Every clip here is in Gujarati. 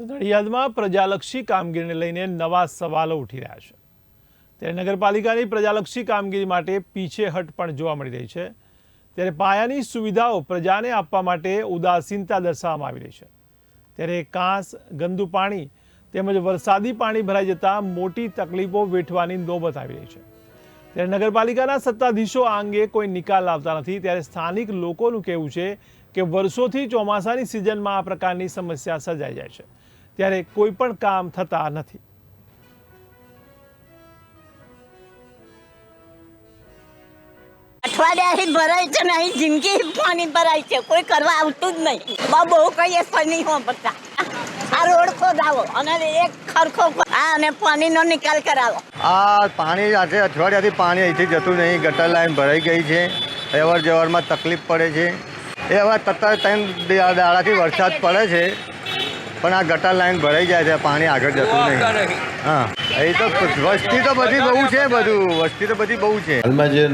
તો નડિયાદમાં પ્રજાલક્ષી કામગીરીને લઈને નવા સવાલો ઉઠી રહ્યા છે. ત્યારે નગરપાલિકાની પ્રજાલક્ષી કામગીરી માટે પીછેહટ પણ જોવા મળી રહી છે. ત્યારે પાયાની સુવિધાઓ પ્રજાને આપવા માટે ઉદાસીનતા દર્શાવવામાં આવી રહી છે. ત્યારે કાંસ, ગંદુ પાણી તેમજ વરસાદી પાણી ભરાઈ જતા મોટી તકલીફો વેઠવાની નોબત આવી રહી છે. ત્યારે નગરપાલિકાના સત્તાધીશો આ અંગે કોઈ નિકાલ લાવતા નથી. ત્યારે સ્થાનિક લોકોનું કહેવું છે કે વર્ષોથી ચોમાસાની સિઝનમાં આ પ્રકારની સમસ્યા સર્જાઈ જાય છે. ત્યારે કોઈ પણ કામ થતા નથી. અઠવાડિયાથી ભરાય છે ને અહીં જિંદગી પાણી ભરાય છે. કોઈ કરવા આવતું જ નહીં. બા બહુ કહીએ પણ નહીં હો બધા. આ રોડ ખોદાવો અને એક ખરખો આ અને પાણીનો નિકાલ કરાવો. આ પાણી આજે અઠવાડિયાથી પાણી અહીંથી જતું નહીં. ગટર લાઈન ભરાઈ ગઈ છે. અવર જવરમાં તકલીફ પડે છે. એ હવે તત્તર ત્રણ દાડાથી વરસાદ પડે છે. પણ આ ગટર લાઈન ભરાઈ જાય છે પાણી આગળ જતું નહીં. હા એ તો વસ્તી તો બધી બહુ છે બધું વસ્તી તો બધી બહુ છે. હાલમાં જે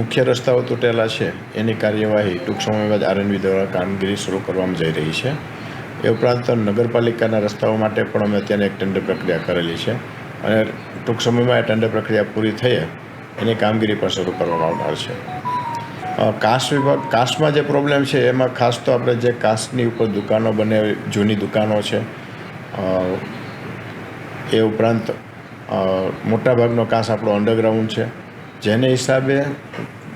મુખ્ય રસ્તાઓ તૂટેલા છે એની કાર્યવાહી ટૂંક સમયમાં જ આરએનબી દ્વારા કામગીરી શરૂ કરવામાં જઈ રહી છે. એ ઉપરાંત નગરપાલિકાના રસ્તાઓ માટે પણ અમે અત્યારે એક ટેન્ડર પ્રક્રિયા કરેલી છે. અને ટૂંક સમયમાં એ ટેન્ડર પ્રક્રિયા પૂરી થઈએ એની કામગીરી પણ શરૂ કરવામાં આવનાર છે. કાસ્ટ વિભાગ કાસ્ટમાં જે પ્રોબ્લેમ છે, એમાં ખાસ તો આપણે જે કાસ્ટની ઉપર દુકાનો બને, જૂની દુકાનો છે એ ઉપરાંત મોટાભાગનો કાસ આપણો અંડરગ્રાઉન્ડ છે. જેને હિસાબે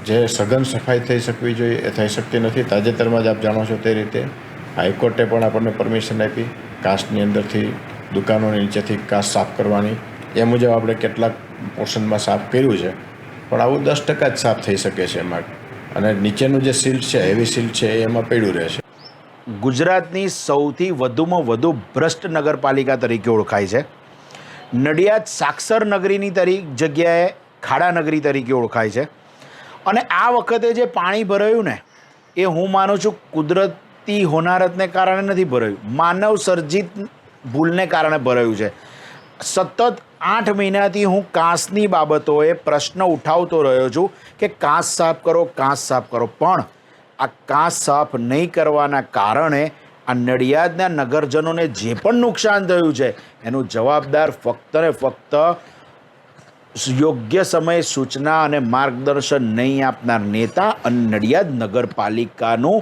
જે સઘન સફાઈ થઈ શકવી જોઈએ, એ થઈ શકતી નથી. તાજેતરમાં જ આપ જાણો છો તે રીતે હાઈકોર્ટે પણ આપણને પરમિશન આપી કાસ્ટની અંદરથી દુકાનોની નીચેથી કાસ્ટ સાફ કરવાની. એ મુજબ આપણે કેટલાક પોર્શનમાં સાફ કર્યું છે. પણ આવું દસ ટકા જ સાફ થઈ શકે છે એમાં. અને નીચેનું જે સિલ્ટ છે હેવી સિલ્ટ છે એમાં પડ્યું રહેશે. ગુજરાતની સૌથી વધુમાં વધુ ભ્રષ્ટ નગરપાલિકા તરીકે ઓળખાય છે. નડિયાદ સાક્ષર નગરીની તરીક જગ્યાએ ખાડા નગરી તરીકે ઓળખાય છે. અને આ વખતે જે પાણી ભરાયું ને, એ હું માનું છું કુદરતી હોનારતને કારણે નથી ભરાયું. માનવ સર્જિત ભૂલને કારણે ભરાયું છે. સતત આઠ મહિનાથી હું કાંસની બાબતોએ પ્રશ્ન ઉઠાવતો રહ્યો છું કે કાંસ સાફ કરો, કાંસ સાફ કરો. પણ આ કાંસ સાફ નહીં કરવાના કારણે આ નડિયાદના નગરજનોને જે પણ નુકસાન થયું છે, એનું જવાબદાર ફક્ત ને ફક્ત યોગ્ય સમયે સૂચના અને માર્ગદર્શન નહીં આપનાર નેતા અને નડિયાદ નગરપાલિકાનું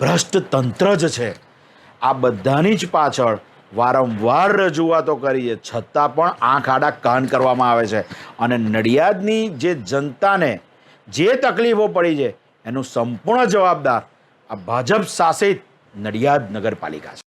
ભ્રષ્ટ તંત્ર જ છે. આ બધાની જ પાછળ વારંવાર રજૂઆતો કરી છે. છતાં પણ આંખ આડા કાન કરવામાં આવે છે. અને નડિયાદની જે જનતાને જે તકલીફો પડી છે, એનું સંપૂર્ણ જવાબદાર આ ભાજપ શાસિત નડિયાદ નગરપાલિકા છે.